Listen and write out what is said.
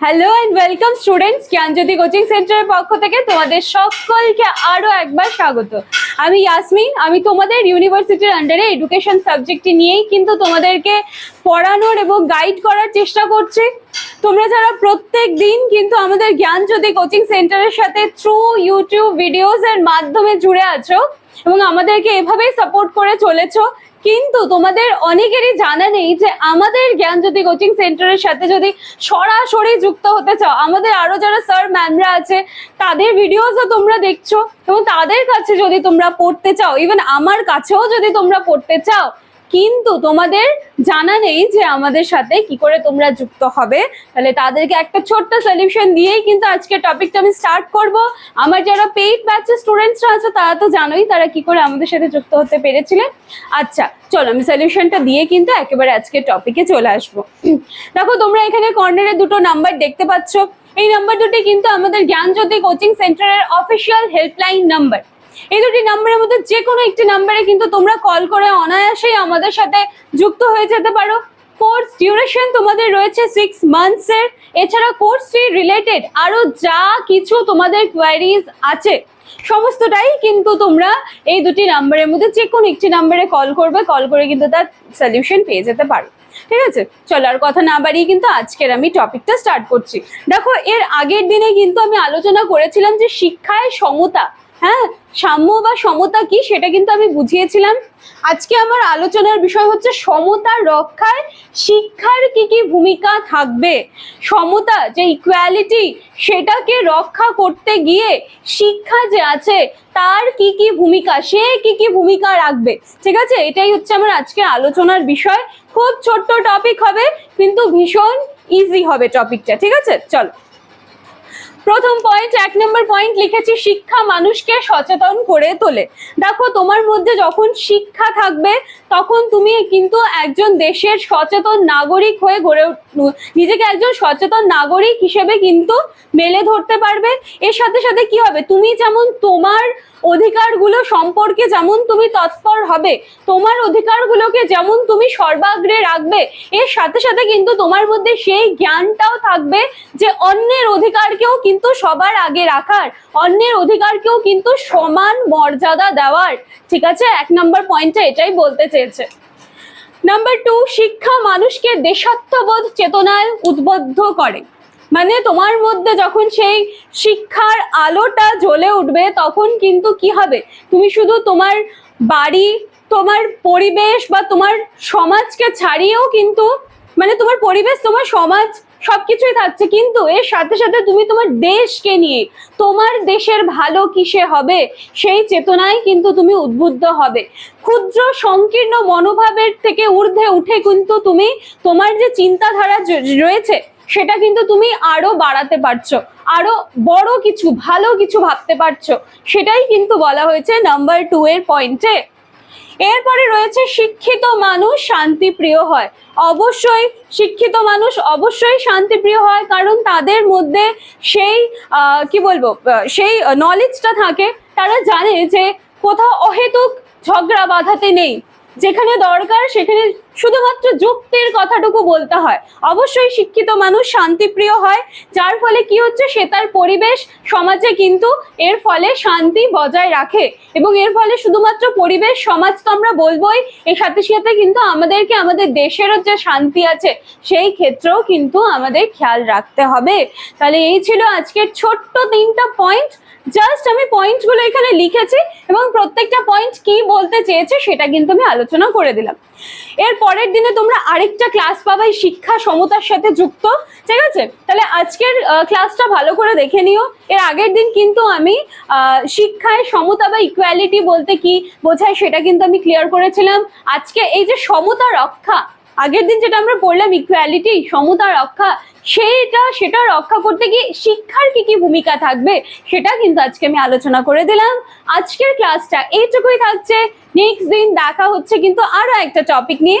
Hello and welcome students Gyanjyoti coaching সেন্টারের পক্ষ থেকে তোমাদের সকলকে আরও একবার স্বাগত। আমি ইয়াসমিন আমি তোমাদের ইউনিভার্সিটির আন্ডারে এডুকেশন সাবজেক্টটি নিয়েই কিন্তু তোমাদেরকে পড়ানোর এবং গাইড করার চেষ্টা করছি। তোমরা যারা প্রত্যেক দিন কিন্তু আমাদের জ্ঞানজ্যোতি কোচিং সেন্টারের সাথে থ্রু ইউটিউব ভিডিওস এর মাধ্যমে জুড়ে আছো এবং আমাদেরকে এভাবেই সাপোর্ট করে চলেছো কিন্তু তোমাদের অনেকেরই জানা নেই যে আমাদের জ্ঞান যদি কোচিং সেন্টারের সাথে যদি সরাসরি যুক্ত হতে চাও, আমাদের আরও যারা স্যার ম্যামরা আছে, তাদের ভিডিওসও তোমরা দেখছ এবং তাদের কাছে যদি তোমরা পড়তে চাও ইভেন আমার কাছেও যদি তোমরা পড়তে চাও কিন্তু তোমাদের জানা নেই যে আমাদের সাথে কি করে তোমরা যুক্ত হবে। তাহলে তাদেরকে একটা ছোট্ট সলিউশন দিয়েই কিন্তু আজকে টপিকটা আমি স্টার্ট করব। আমার যারা পেইড ব্যাচের স্টুডেন্টসরা আছে, তারা তো জানোই তারা কি করে আমাদের সাথে যুক্ত হতে পেরেছিলে। আচ্ছা চলো আমি সলিউশনটা দিয়ে কিন্তু একেবারে আজকে টপিকে চলে আসব। দেখো, তোমরা এখানে কর্নারে দুটো নাম্বার দেখতে পাচ্ছ। এই নাম্বার দুটি কিন্তু আমাদের জ্ঞানজ্যোতি কোচিং সেন্টারের অফিসিয়াল হেল্পলাইন নাম্বার এই দুটি নাম্বারের মধ্যে যে কোনো একটি নাম্বারে কিন্তু তোমরা কল করে অনায়াসেই আমাদের সাথে যুক্ত হয়ে যেতে পারো। কোর্স ডিউরেশন তোমাদের রয়েছে সিক্স মান্থস এর। এছাড়া কোর্স ফি রিলেটেড আরও যা কিছু তোমাদের কোয়ারিজ আছে, সমস্তটাই কিন্তু তোমরা এই দুটি নাম্বারের মধ্যে যে কোনো একটি নাম্বারে কল করবে কল করে কিন্তু তার সলিউশন পেয়ে যেতে পারো। ঠিক আছে? চলো আর কথা না বাড়িয়ে কিন্তু আজকের আমি টপিকটা স্টার্ট করছি। দেখো, এর আগের দিনে কিন্তু আমি আলোচনা করেছিলাম যে শিক্ষায় সমতা হ্যাঁ সাম্য বা সমতা কি সেটা কিন্তু আমি বুঝিয়েছিলাম। আজকে আমার আলোচনার বিষয় হচ্ছে সমতা রক্ষায় শিক্ষার কি কি ভূমিকা থাকবে? সমতা, যে ইকুয়ালিটি সেটাকে রক্ষা করতে গিয়ে শিক্ষা যে আছে, তার কি কি ভূমিকা, সে কি কি ভূমিকা রাখবে? ঠিক আছে? এটাই হচ্ছে আমার আজকে আলোচনার বিষয়। খুব ছোট্ট টপিক হবে, কিন্তু ভীষণ ইজি হবে টপিকটা ঠিক আছে? চলো। প্রথম পয়েন্ট এক নম্বর পয়েন্ট লিখেছি, শিক্ষা মানুষকে সচেতন করে তোলে। দেখো, তোমার মধ্যে যখন শিক্ষা থাকবে, তখন তুমি কিন্তু একজন দেশের সচেতন নাগরিক হয়ে গড়ে নিজেকে একজন সচেতন নাগরিক হিসেবে কিন্তু মেলে ধরতে পারবে। এর সাথে সাথে কি হবে? তুমি যেমন তোমার অধিকারগুলো সম্পর্কে যেমন তুমি তৎপর হবে, তোমার অধিকারগুলোকে যেমন তুমি সর্বাগ্রে রাখবে, এর সাথে সাথে কিন্তু তোমার মধ্যে সেই জ্ঞানটাও থাকবে যে অন্যের অধিকারকেও কিন্তু সবার আগে রাখার, অন্যের অধিকারকেও কিন্তু সমান মর্যাদা দেওয়ার। ঠিক আছে? এক নম্বর পয়েন্টে এটাই বলতে চেয়েছে। নাম্বার টু শিক্ষা মানুষকে দেশাত্মবোধ চেতনায় উদ্বুদ্ধ করে। মানে তোমার মধ্যে যখন সেই শিক্ষার আলোটা জ্বলে উঠবে, তখন কিন্তু কি হবে? তুমি শুধু তোমার বাড়ি, তোমার পরিবেশ বা তোমার সমাজকে ছাড়িয়েও কিন্তু মানে তোমার পরিবেশ, তোমার সমাজ সবকিছুই থাকছে। কিন্তু এর সাথে সাথে তুমি তোমার দেশকে নিয়ে, তোমার দেশের ভালো কিসে হবে? সেই চেতনায় কিন্তু তুমি উদ্বুদ্ধ হবে। ক্ষুদ্র, সংকীর্ণ মনোভাবের থেকে ঊর্ধ্বে উঠে কিন্তু তুমি তোমার যে চিন্তাধারা রয়েছে সেটা কিন্তু তুমি আরও বাড়াতে পারছ, আরও বড় কিছু, ভালো কিছু ভাবতে পারছ, সেটাই কিন্তু বলা হয়েছে নাম্বার টু এর পয়েন্টে এরপরে রয়েছে শিক্ষিত মানুষ শান্তিপ্রিয় হয়। অবশ্যই শিক্ষিত মানুষ অবশ্যই শান্তিপ্রিয় হয়, কারণ তাদের মধ্যে সেই কি বলব সেই নলেজটা থাকে। তারা জানে যে কোথাও অহেতুক ঝগড়া বাঁধাতে নেই। যেখানে দরকার সেখানে শুধুমাত্র যুক্তির কথাটুকু বলতে হয়। অবশ্যই শিক্ষিত মানুষ শান্তিপ্রিয় হয়, যার ফলে কি হচ্ছে? সে তার পরিবেশ, সমাজে কিন্তু এর ফলে শান্তি বজায় রাখে। এবং এর ফলে শুধুমাত্র পরিবেশ, সমাজ তো আমরা বলবোই, এর সাথে সাথে কিন্তু আমাদেরকে আমাদের দেশেরও যে শান্তি আছে, সেই ক্ষেত্রেও কিন্তু আমাদের খেয়াল রাখতে হবে। তাহলে এই ছিল আজকের ছোট্ট তিনটা পয়েন্ট জাস্ট আমি পয়েন্টগুলো এখানে লিখেছি এবং প্রত্যেকটা পয়েন্ট কি বলতে চেয়েছে সেটা কিন্তু আমি আলোচনা করে দিলাম। এর পরের দিনে তোমরা আরেকটা ক্লাস পাবাই শিক্ষা সমতার সাথে যুক্ত, ঠিক আছে? তাহলে আজকের ক্লাসটা ভালো করে দেখে নিও। এর আগের দিন কিন্তু আমি শিক্ষায় সমতা বা ইকুয়ালিটি বলতে কি বোঝায় সেটা কিন্তু আমি ক্লিয়ার করেছিলাম। আজকে এই যে সমতা রক্ষা আগের দিন যেটা আমরা পড়লাম ইকুয়ালিটি সমতা, রক্ষা সেটা সেটা রক্ষা করতে গিয়ে শিক্ষার কি কি ভূমিকা থাকবে, সেটা কিন্তু আজকে আমি আলোচনা করে দিলাম। আজকের ক্লাসটা এইটুকুই থাকছে। নেক্সট দিন দেখা হচ্ছে কিন্তু আরও একটা টপিক নিয়ে।